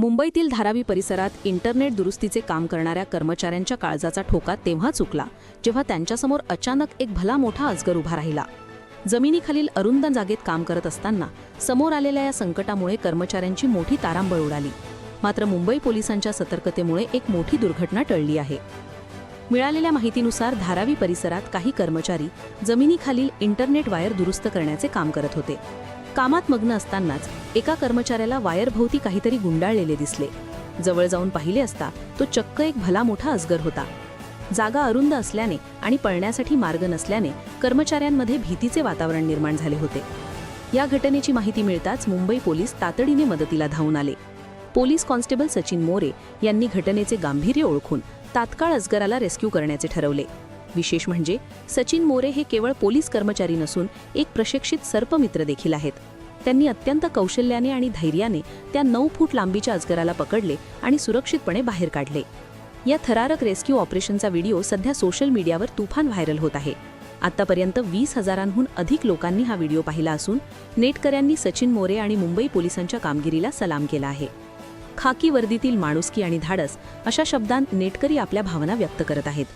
मुंबईतील धारावी परिसरात इंटरनेट दुरुस्तीचे काम करणाऱ्या कर्मचाऱ्यांच्या काळजाचा ठोका तेव्हा चुकला जेव्हा त्यांच्यासमोर अचानक एक भला मोठा अजगर उभा राहिला. जमिनीखालील अरुंद जागेत काम करत असताना समोर आलेल्या या संकटामुळे कर्मचाऱ्यांची मोठी तारांबळ उडाली. मात्र मुंबई पोलिसांच्या सतर्कतेमुळे एक मोठी दुर्घटना टळली आहे. मिळालेल्या माहितीनुसार धारावी परिसरात काही कर्मचारी जमिनीखालील इंटरनेट वायर दुरुस्त करण्याचे काम करत होते. कामात मग्न असतानाच एका कर्मचाऱ्याला वायरभोवती काहीतरी गुंडाळलेले दिसले. जवळ जाऊन पाहिले असता तो चक्क एक भला मोठा अजगर होता. जागा अरुंद असल्याने आणि पळण्यासाठी मार्ग नसल्याने कर्मचाऱ्यांमध्ये भीतीचे वातावरण निर्माण झाले होते. या घटनेची माहिती मिळताच मुंबई पोलीस तातडीने मदतीला धावून आले. पोलीस कॉन्स्टेबल सचिन मोरे यांनी घटनेचे गांभीर्य ओळखून तात्काळ अजगराला रेस्क्यू करण्याचे ठरवले. विशेष म्हणजे सचिन मोरे हे केवळ पोलीस कर्मचारी नसून एक प्रशिक्षित सर्पमित्र देखील आहेत. त्यांनी अत्यंत कौशल्याने आणि धैर्याने त्या नऊ फूट लांबीच्या अजगराला पकडले आणि सुरक्षितपणे बाहेर काढले. या थरारक रेस्क्यू ऑपरेशनचा व्हिडिओ सध्या सोशल मीडियावर तुफान व्हायरल होत आहे. आतापर्यंत वीस हजारांहून अधिक लोकांनी हा व्हिडिओ पाहिला असून नेटकऱ्यांनी सचिन मोरे आणि मुंबई पोलिसांच्या कामगिरीला सलाम केला आहे. खाकी वर्दीतील माणुसकी आणि धाडस अशा शब्दांत नेटकरी आपल्या भावना व्यक्त करत आहेत.